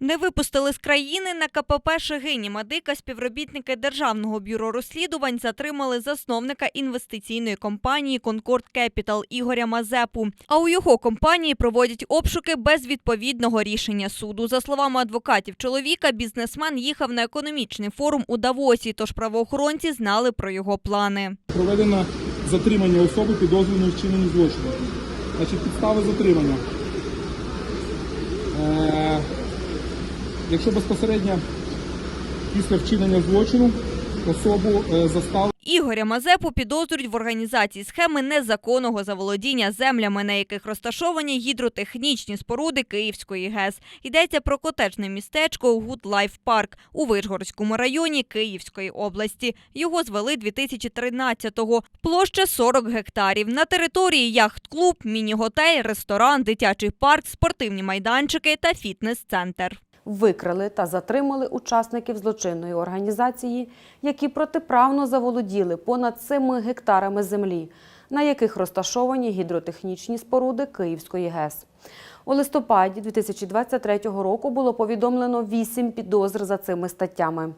Не випустили з країни на КПП Шегині Мадика співробітники Державного бюро розслідувань затримали засновника інвестиційної компанії Concord Capital Ігоря Мазепу. А у його компанії проводять обшуки без відповідного рішення суду. За словами адвокатів чоловіка, бізнесмен їхав на економічний форум у Давосі, тож правоохоронці знали про його плани. Проведено затримання особи підозрюваної в вчиненні злочину. Значить, підстави затримання. Якщо безпосередньо після вчинення злочину особу е, застали Ігоря Мазепу підозрюють в організації схеми незаконного заволодіння землями, на яких розташовані гідротехнічні споруди Київської ГЕС. Йдеться про котечне містечко Гудлайф Парк у Вишгородському районі Київської області. Його звели 2013-го. Площа 40 гектарів. На території яхт-клуб, міні-готель, ресторан, дитячий парк, спортивні майданчики та фітнес-центр. Викрили та затримали учасників злочинної організації, які протиправно заволоділи понад 7 гектарами землі, на яких розташовані гідротехнічні споруди Київської ГЕС. У листопаді 2023 року було повідомлено 8 підозр за цими статтями.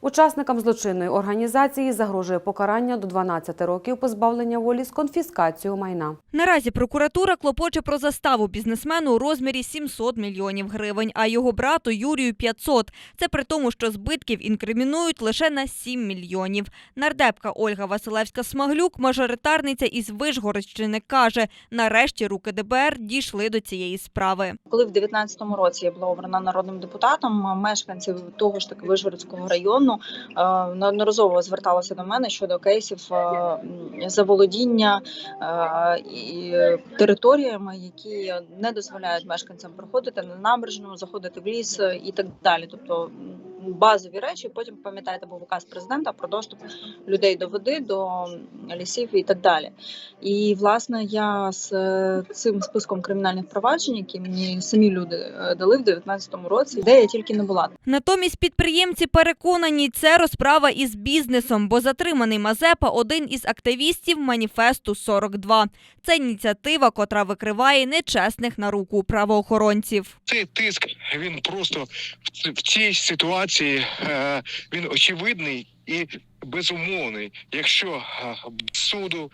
Учасникам злочинної організації загрожує покарання до 12 років позбавлення волі з конфіскацією майна. Наразі прокуратура клопоче про заставу бізнесмену у розмірі 700 мільйонів гривень, а його брату Юрію 500. Це при тому, що збитків інкримінують лише на 7 мільйонів. Нардепка Ольга Василевська-Смаглюк, мажоритарниця із Вишгородщини, каже, нарешті руки ДБР дійшли до цієї справи. Коли в 19-му році я була обрана народним депутатом, мешканці того ж таки Вишгородського району е, неодноразово зверталися до мене щодо кейсів е, заволодіння е, і територіями, які не дозволяють мешканцям проходити на набережну, заходити в ліс і так далі. Тобто базові речі. Потім пам'ятаєте, був указ президента про доступ людей до води, до лісів і так далі. І власне я з е, цим списком кримінальних проваджень, які мені самі люди е, дали в 19-му році, де я тільки не була. Натомість підприємці переконані, це розправа із бізнесом, бо затриманий Мазепа один із активістів маніфесту 42. Це ініціатива, котра викриває нечесних на руку правоохоронців. цей тиск він просто в цій ситуації е, він очевидний і безумовний. Якщо е, суду,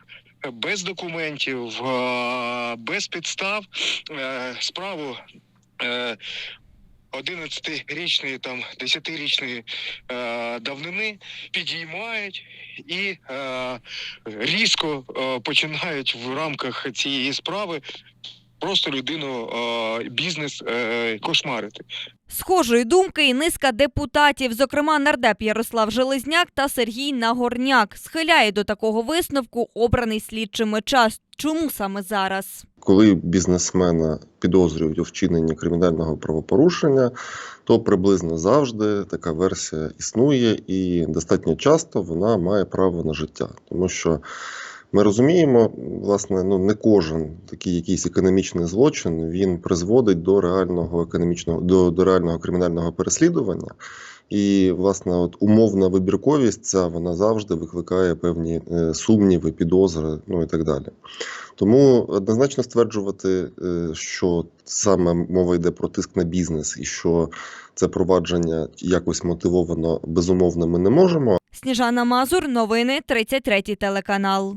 без документів, е, без підстав справу. Е, 11-річної, там 10-річної е, давнини підіймають і різко починають в рамках цієї справи просто людину бізнес кошмарити. Схожої думки і низка депутатів, зокрема нардеп Ярослав Железняк та Сергій Нагорняк, схиляє до такого висновку обраний слідчими час. Чому саме зараз? Коли бізнесмена підозрюють у вчиненні кримінального правопорушення, то приблизно завжди така версія існує, і достатньо часто вона має право на життя, тому що. Ми розуміємо, власне, ну не кожен такий якийсь економічний злочин він призводить до реального економічного до, до реального кримінального переслідування. І, власне, от умовна вибірковість ця вона завжди викликає певні е, сумніви, підозри, ну і так далі. Тому однозначно стверджувати, е, що саме мова йде про тиск на бізнес і що це провадження якось мотивовано безумовно ми не можемо. Сніжана Мазур, новини 33 телеканал.